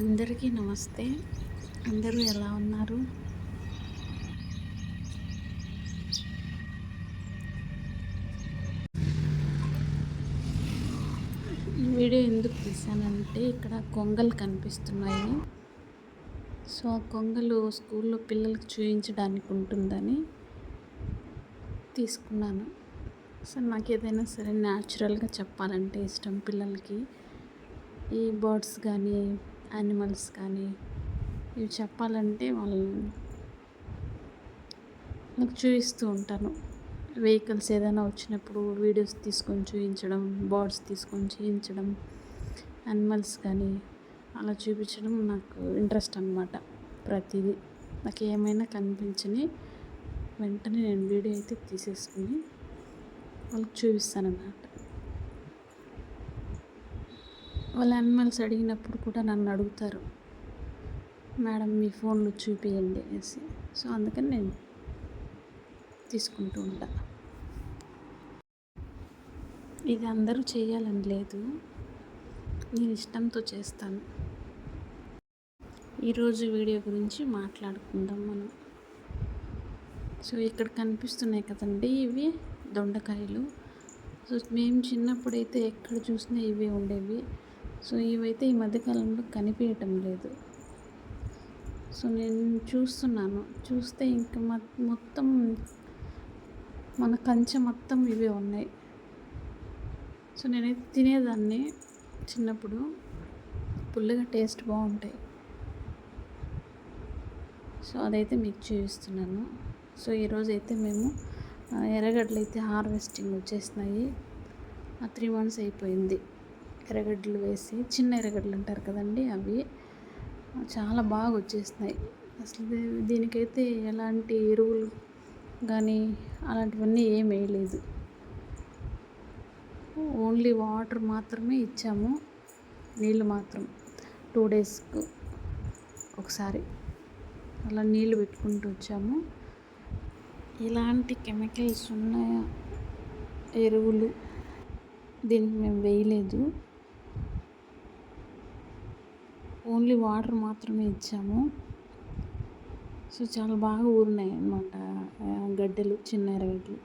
అందరికీ నమస్తే. అందరూ ఎలా ఉన్నారు? ఈ వీడియో ఎందుకు తీసానంటే ఇక్కడ కొంగలు కనిపిస్తున్నాయి. సో ఆ కొంగలు స్కూల్లో పిల్లలకి చూపించడానికి ఉంటుందని తీసుకున్నాను. సో నాకు ఏదైనా సరే న్యాచురల్గా చెప్పాలంటే ఇష్టం పిల్లలకి. ఈ బర్డ్స్ కానీ యానిమల్స్ కానీ ఇవి చెప్పాలంటే వాళ్ళు నాకు చూపిస్తూ ఉంటాను వెహికల్స్ ఏదైనా వచ్చినప్పుడు వీడియోస్ తీసుకొని చూపించడం బర్డ్స్ తీసుకొని చూపించడం యానిమల్స్ కానీ అలా చూపించడం నాకు ఇంట్రెస్ట్ అనమాట ప్రతిదీ. నాకు ఏమైనా కనిపించని వెంటనే నేను వీడియో అయితే తీసేసుకుని వాళ్ళకి చూపిస్తాను అన్నమాట వాళ్ళ యానిమల్స్ అడిగినప్పుడు కూడా నన్ను అడుగుతారు మేడం మీ ఫోన్లో చూపియండి అనేసి. సో అందుకని నేను తీసుకుంటూ ఉంటా. ఇది అందరూ చేయాలని లేదు. నేను ఇష్టంతో చేస్తాను. ఈరోజు వీడియో గురించి మాట్లాడుకుందాం మనం. సో ఇక్కడ కనిపిస్తున్నాయి కదండి ఇవి దొండకాయలు. సో మేము చిన్నప్పుడైతే ఎక్కడ చూసినా ఇవే ఉండేవి. సో ఇవైతే ఈ మధ్యకాలంలో కనిపించటం లేదు. సో నేను చూస్తున్నాను. చూస్తే ఇంకా మొత్తం మన కంచె మొత్తం ఇవే ఉన్నాయి. సో నేనైతే తినేదాన్ని చిన్నప్పుడు. పుల్లగా టేస్ట్ బాగుంటాయి. సో అదైతే మీకు చూపిస్తున్నాను. సో ఈరోజు అయితే మేము ఎర్రగడ్డలు అయితే హార్వెస్టింగ్ వచ్చేసినాయి. ఆ త్రీ మంత్స్ అయిపోయింది. ఎర్రగడ్డలు వేసి చిన్న ఎర్రగడ్డలు అంటారు కదండి అవి. చాలా బాగా వచ్చేసినాయి అసలు దీనికైతే ఎలాంటి ఎరువులు కానీ అలాంటివన్నీ ఏం వేయలేదు. ఓన్లీ వాటర్ మాత్రమే ఇచ్చాము. నీళ్ళు మాత్రం టూ డేస్కు ఒకసారి అలా నీళ్ళు పెట్టుకుంటూ వచ్చాము. ఇలాంటి కెమికల్స్ ఉన్నాయా? ఎరువులు దీనికి మేము వేయలేదు. ఓన్లీ వాటర్ మాత్రమే ఇచ్చాము. సో చాలా బాగా ఊరినాయి అన్నమాట గడ్డలు చిన్న ఎరగడ్లు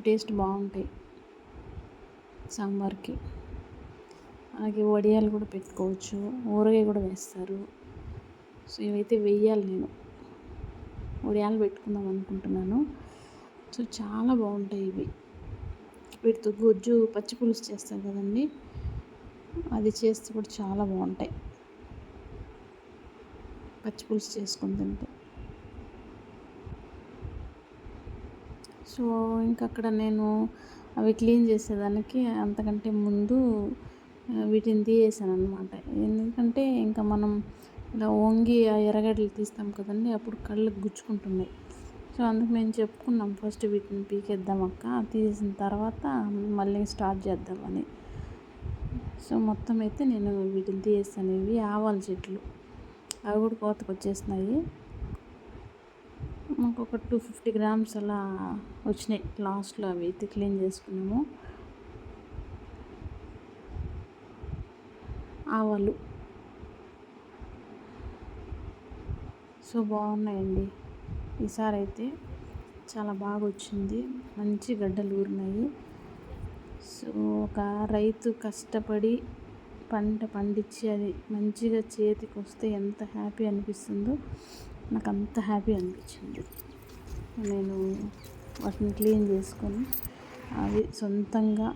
టేస్ట్ బాగుంటాయి సాంబార్కి. అలాగే వడియాలు కూడా పెట్టుకోవచ్చు ఊరగాయ కూడా వేస్తారు. సో ఇవైతే వెయ్యాలి నేను. వడియాలు పెట్టుకుందాం అనుకుంటున్నాను. సో చాలా బాగుంటాయి ఇవి. వీటితో గుజ్జు పచ్చి పులుసు చేస్తాం కదండి. అది చేస్తే కూడా చాలా బాగుంటాయి. పచ్చి పులుసు చేసుకుని తింటే. సో ఇంకా అక్కడ నేను అవి క్లీన్ చేసేదానికి అంతకంటే ముందు వీటిని తీసేసాను అనమాట ఎందుకంటే ఇంకా మనం ఇలా వంగి ఆ ఎర్రగడ్డలు తీస్తాం కదండి అప్పుడు కళ్ళకు గుచ్చుకుంటున్నాయి. సో అందుకు మేము చెప్పుకున్నాం ఫస్ట్ వీటిని పీకేద్దాం అక్క తీసిన తర్వాత మళ్ళీ స్టార్ట్ చేద్దామని. సో మొత్తం అయితే నేను వీటిని తీసేస్తాను ఇవి ఆవాల చెట్లు. అవి కూడా కోతకు వచ్చేసినాయి. మాకు ఒక టూ ఫిఫ్టీ గ్రామ్స్ అలా వచ్చినాయి లాస్ట్లో అవి అయితే క్లీన్ చేసుకున్నాము. ఆవాలు. సో బాగున్నాయండి. ఈసారి అయితే చాలా బాగా వచ్చింది. మంచి గడ్డలు ఊరినాయి. సో ఒక రైతు కష్టపడి పంట పండించి అది మంచిగా చేతికి వస్తే ఎంత హ్యాపీ అనిపిస్తుందో నాకు అంత హ్యాపీ అనిపించింది. నేను వాటిని క్లీన్ చేసుకొని అవి సొంతంగా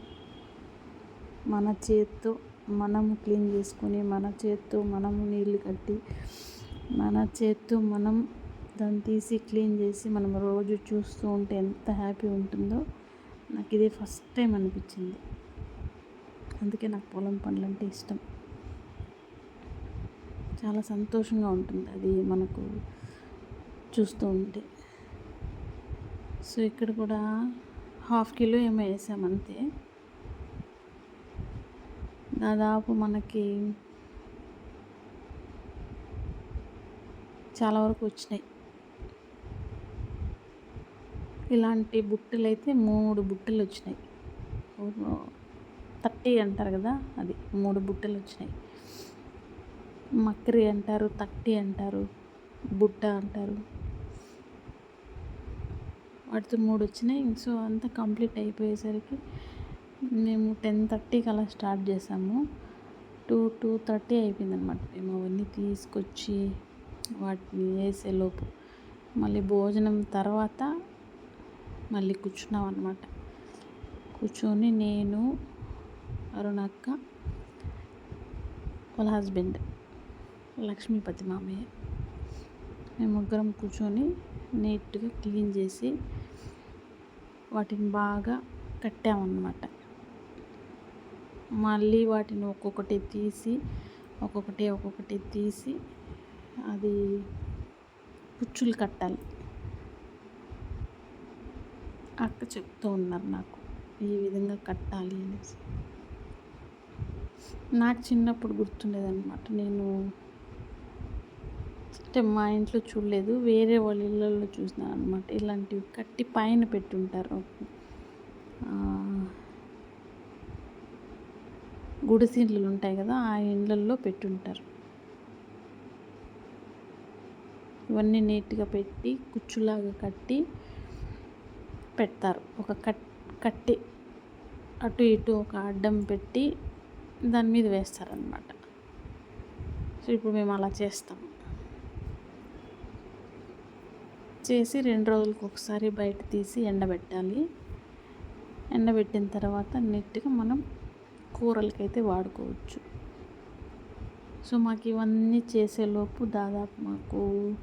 మన చేత్తో మనం క్లీన్ చేసుకొని మన చేత్తో మనము నీళ్ళు కట్టి మన చేత్తో మనం దాన్ని తీసి క్లీన్ చేసి మనం రోజు చూస్తూ ఉంటే ఎంత హ్యాపీ ఉంటుందో నాకు ఇదే ఫస్ట్ టైం అనిపించింది. అందుకే నాకు పొలం పనులు అంటే ఇష్టం. చాలా సంతోషంగా ఉంటుంది అది మనకు చూస్తూ ఉంటే. సో ఇక్కడ కూడా హాఫ్ కిలో ఏమో వేసామంతే దాదాపు మనకి చాలా వరకు వచ్చినాయి. ఇలాంటి బుట్టలు అయితే మూడు బుట్టలు వచ్చినాయి. థర్టీ అంటారు కదా అది మూడు బుట్టలు వచ్చినాయి. మక్రి అంటారు తట్టి అంటారు బుట్ట అంటారు. వాటితో మూడు వచ్చినాయి. సో అంతా కంప్లీట్ అయిపోయేసరికి మేము టెన్ థర్టీకి అలా స్టార్ట్ చేసాము. టూ టూ థర్టీ అయిపోయింది అనమాట మేము అవన్నీ తీసుకొచ్చి వాటిని వేసేలోపు మళ్ళీ భోజనం తర్వాత మళ్ళీ కూర్చున్నాం అనమాట కూర్చొని నేను అరుణక్క వాళ్ళ హస్బెండ్ లక్ష్మీపతి మామయ్య. మేము ముగ్గురం కూర్చొని నీట్గా క్లీన్ చేసి వాటిని బాగా కట్టామన్నమాట. మళ్ళీ వాటిని ఒక్కొక్కటి తీసి ఒక్కొక్కటి ఒక్కొక్కటి తీసి అది కుచ్చులు కట్టాలి. అక్క చెప్తూ ఉన్నారు నాకు ఈ విధంగా కట్టాలి అనేసి. నాకు చిన్నప్పుడు గుర్తుండేదన్నమాట. నేను అంటే మా ఇంట్లో చూడలేదు వేరే వాళ్ళ ఇళ్ళల్లో చూసినాను అనమాట ఇలాంటివి కట్టి పైన పెట్టుంటారు. గుడిసెలు ఉంటాయి కదా ఆ ఇళ్ళల్లో పెట్టుంటారు. ఇవన్నీ నీట్గా పెట్టి కుచ్చులాగా కట్టి పెడతారు. ఒక కట్ కట్టి అటు ఇటు ఒక అడ్డం పెట్టి దాని మీద వేస్తారనమాట సో ఇప్పుడు మేము అలా చేస్తాం. చేసి రెండు రోజులకు ఒకసారి బయట తీసి ఎండబెట్టాలి. ఎండబెట్టిన తర్వాత నీట్గా మనం కూరలకైతే వాడుకోవచ్చు. సో మాకు ఇవన్నీ చేసేలోపు దాదాపు మాకు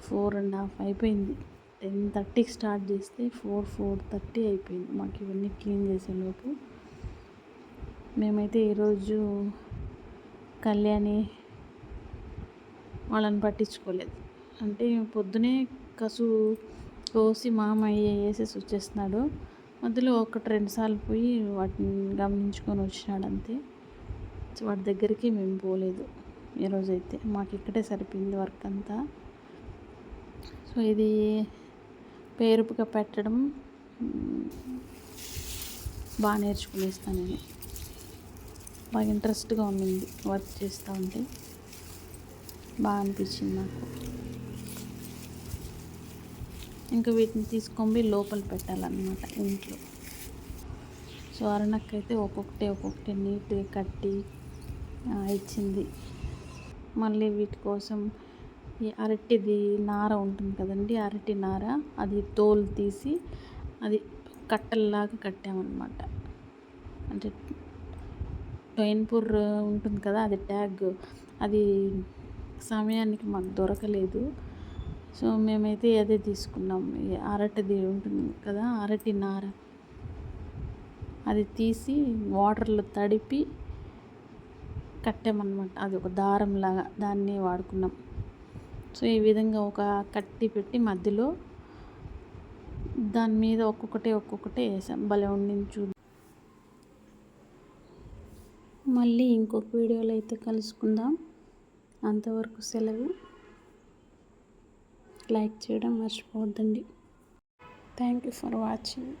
ఫోర్ అండ్ హాఫ్ అయిపోయింది. టెన్ థర్టీకి స్టార్ట్ చేస్తే ఫోర్ ఫోర్ థర్టీ అయిపోయింది. మాకు ఇవన్నీ క్లీన్ చేసేలోపు మేమైతే ఈరోజు కళ్యాణి వాళ్ళని పట్టించుకోలేదు. అంటే పొద్దునే కసు కోసి మామయ్య వేసేసి వచ్చేస్తున్నాడు. మధ్యలో ఒకటి రెండు సార్లు పోయి వాటిని గమనించుకొని వచ్చినాడు అంతే. వాటి దగ్గరికి మేము పోలేదు ఈరోజైతే మాకు ఇక్కడే సరిపోయింది వర్క్ అంతా. సో ఇది పేరుపుగా పెట్టడం బాగా నేర్చుకునేస్తాను నేను. బాగా ఇంట్రెస్ట్గా ఉండింది వర్క్ చేస్తూ ఉంటే. బాగా అనిపించింది నాకు. ఇంకా వీటిని తీసుకొని లోపల పెట్టాలన్నమాట ఇంట్లో. సో అరుణక్కైతే ఒక్కొక్కటి ఒక్కొక్కటి నీట్గా కట్టి ఇచ్చింది. మళ్ళీ వీటి కోసం ఈ అరటిది నార ఉంటుంది కదండి అరటి నార. అది తోలు తీసి అది కట్టల్లాగా కట్టామన్నమాట. అంటే టైన్పూర్ ఉంటుంది కదా అది ట్యాగ్. అది సమయానికి మాకు దొరకలేదు. సో మేమైతే అదే తీసుకున్నాం. అరటిది ఉంటుంది కదా అరటి నార. అది తీసి వాటర్లో తడిపి కట్టామన్నమాట. అది ఒక దారంలాగా దాన్ని వాడుకున్నాం. సో ఈ విధంగా ఒక కట్టి పెట్టి మధ్యలో దాని మీద ఒక్కొక్కటి ఒక్కొక్కటి వేసాం. భలే ఉండింది మళ్ళీ ఇంకొక వీడియోలో అయితే కలుసుకుందాం. అంతవరకు సెలవు. లైక్ చేయడం మర్చిపోవద్దండి. Thank you for watching.